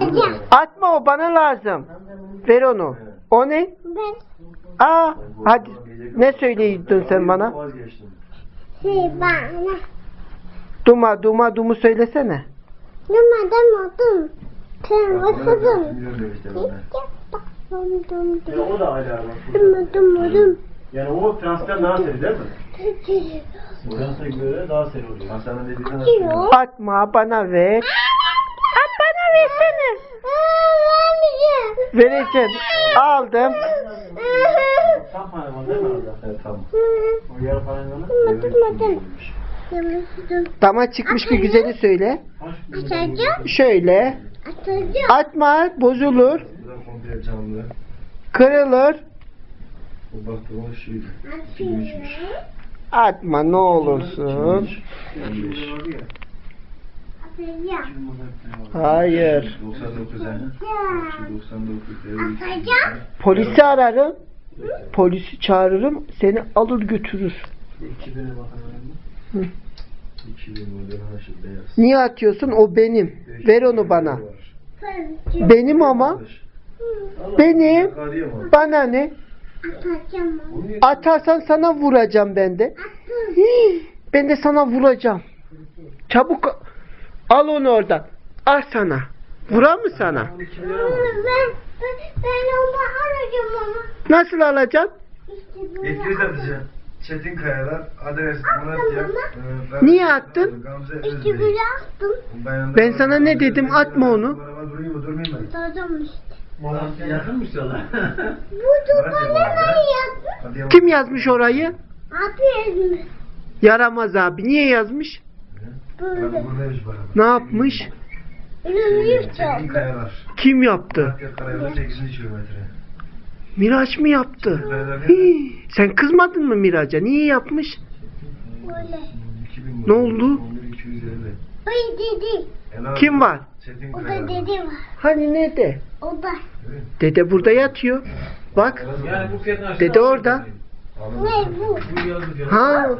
Atacağım. Atma o bana lazım. Ver onu. O ne? Ben Aa hadi. Ne söyleyiyordun sen bana? Şey bana. Duma duma dumu söylesene. Numaram oldum. Dum Ya dum. o da hala bak. Dum dum dum. Yani o Fransa'dan daha seri değil mi? Fransa'ya göre daha seri oluyor. Dediğinden. Atma bana ver. Vereceğim. Aldım. Tam değil mi orada? Evet tamam. O yarı. Durmadım. Dama çıkmış bir güzeli söyle. Atacağım. Şöyle. Atma bozulur. Kırılır. Atma ne olursun. 15. Atacağım. Hayır. 99 yani. 99 evet. Atacağım. Polisi ararım. Polisi çağırırım. Seni alır götürür. 2000'e bakalım. Hı. 2000 model haşır beyaz. Niye atıyorsun? O benim. Ver onu bana. Benim ama. Benim. Bana ne? Atarsan sana vuracağım ben de. Ben de sana vuracağım. Çabuk al onu oradan. Al sana. Vurar mı sana? Ben, ben, ben onu alacağım ama. Nasıl alacaksın? Etkili satıcı. Çetin Kayalar. Adres Murat Yak. Ee, Niye attın? Özbey. bunu attım. Ben, Ben sana ne dedim? Atma onu. Durayım mı durmayayım mı? Atacağım işte. Malatya yakınmış sana. Bu da bana ne yaptı? Kim yazmış orayı? Abi yazmış. Yaramaz abi. Niye yazmış? Böyle. Ne yapmış? İnanıyor çok. Kim yaptı? Malatya Karayolu 8. kilometre. Miraç mı yaptı? Hii, sen kızmadın mı Miraç'a? Niye yapmış? Böyle. 2000 Ne oldu? 11250. Ay dedi. Helal Kim var? O da dedi var. Hani nerede? O da. Dede burada yatıyor. Bak. Dede orada. Ha.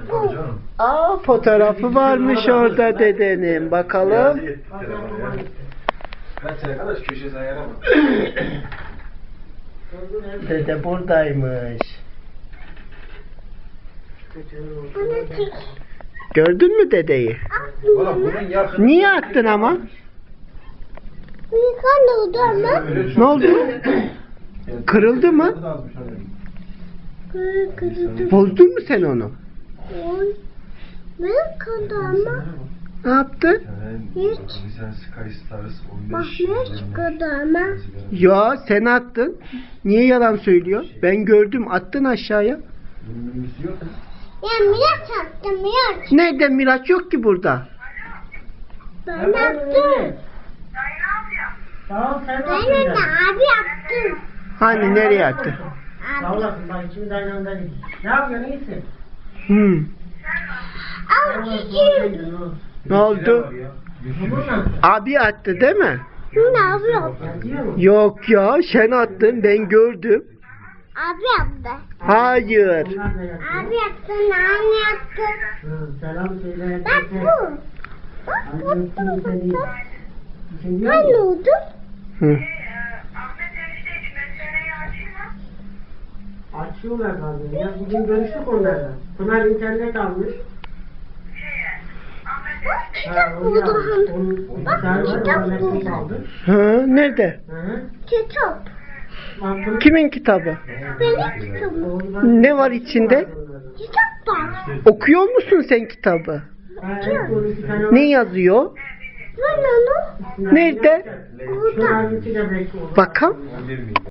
Aa fotoğrafı varmış orada dedenin. Bakalım. Dede buradaymış. Gördün mü dedeyi? Niye attın ama. Ne oldu? Kırıldı mı? Bozdun mu sen onu? Ben kandı ama. Ne yaptı? Hiç. Sen Sky Stars 15. Bak ne çıkardı ama. Ya sen attın. Niye yalan söylüyor? Ben gördüm attın aşağıya. Ya Miraç attı Miraç. Nerede Miraç yok ki burada. Ben attım. Tamam sen Ben önce yapacaksın? abi attım. Hani nereye attı? Sağ Abi. olasın bak ikimiz aynı anda. Ne yapıyorsun iyisin? Hmm. Ne oldu? Abi attı değil mi? Ne yapıyor? yazıyor mu? Yok ya sen attın ben gördüm. Abi yaptı. Hayır. Abi yaptı. Anne yaptı. Hı, Selam söyle. Bak bu. Bak bu. Ben ne oldu? Hı. Açıyorlar bazen. Ya bugün görüştük onlarla. Pınar internet almış. Kitap buldum. Bak, kitap buldum. nerede? Hı hı. Kitap. Kimin kitabı? Benim kitabım. Ne var içinde? Kitap var. Okuyor musun sen kitabı? Var. Ne yazıyor? Ben onu Nerede? Bekliyor. Bakalım. 11 milyon.